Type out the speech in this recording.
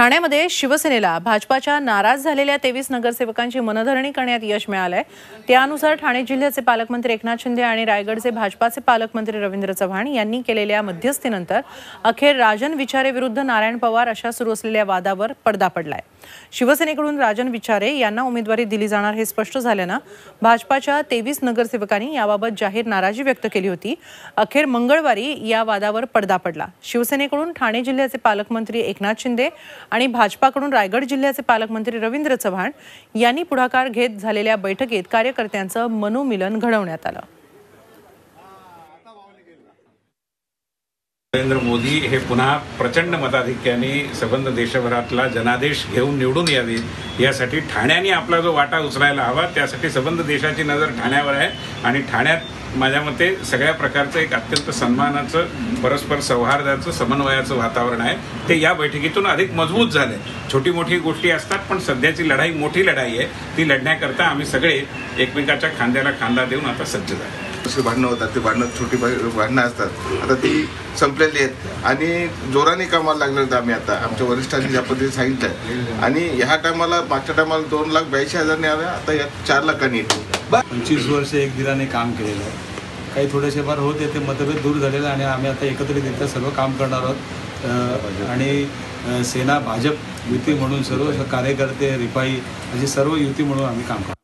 ठाण्यामध्ये शिवसेनेला भाजपाच्या नाराज झालेल्या तेवीस नगरसेवकांची मनधरणी करण्यात यश मिळालंय. त्यानुसार ठाणे जिल्ह्याचे पालकमंत्री एकनाथ शिंदे आणि रायगडचे भाजपाचे पालकमंत्री रवींद्र चव्हाण यांनी केलेल्या मध्यस्थीनंतर अखेर राजन विचारे विरुद्ध नारायण पवार अशा सुरू असलेल्या वादावर पडदा पडलाय. शिवसेनेकडून राजन विचारे यांना उमेदवारी दिली जाणार हे स्पष्ट झाल्यानं भाजपाच्या तेवीस नगरसेवकांनी याबाबत जाहीर नाराजी व्यक्त केली होती. अखेर मंगळवारी या वादावर पडदा पडला. शिवसेनेकडून ठाणे जिल्ह्याचे पालकमंत्री एकनाथ शिंदे आणि भाजपाकडून रायगड जिल्ह्याचे पालकमंत्री रवींद्र चव्हाण यांनी पुढाकार घेत झालेल्या बैठकीत कार्यकर्त्यांचं मनोमिलन घडवण्यात आलं. नरेंद्र मोदी हे पुन्हा प्रचंड मताधिक्याने संबंध देशभरातला जनादेश घेऊन निवडून यावे यासाठी ठाण्याने आपला जो वाटा उचलायला हवा त्यासाठी संबंध देशाची नजर ठाण्यावर आहे. आणि ठाण्यात माझ्या मते सगळ्या प्रकारचं एक अत्यंत सन्मानाचं परस्पर सौहार्दाचं समन्वयाचं वातावरण आहे. ते या बैठकीतून अधिक मजबूत झालं छोटी मोठी गोष्टी असतात पण सध्याची लढाई मोठी लढाई आहे. ती लढण्याकरता आम्ही सगळे एकमेकाच्या खांद्याला खांदा देऊन आता सज्ज झाले. अशी भांडणं होतात ते भांडणं छोटी भांडणं असतात. आता ती संपलेली आहेत. आणि जोराने कामाला लागले होते आम्ही आता. आमच्या वरिष्ठांनी ज्या पद्धतीने सांगितलं आणि ह्या टायमाला मागच्या टायमाला दोन लाख ब्याऐंशी हजारने आव्या आता या चार लाखांनी येतील. पंचवीस वर्ष एक दिराने काम केलेलं आहे. काही थोडेसे फार होते ते मतभेद दूर झालेले आणि आम्ही आता एकत्रितरित्या सर्व काम करणार आहोत. आणि सेना भाजप युती म्हणून सर्व कार्यकर्ते रिपाई अशी सर्व युती म्हणून आम्ही काम करतो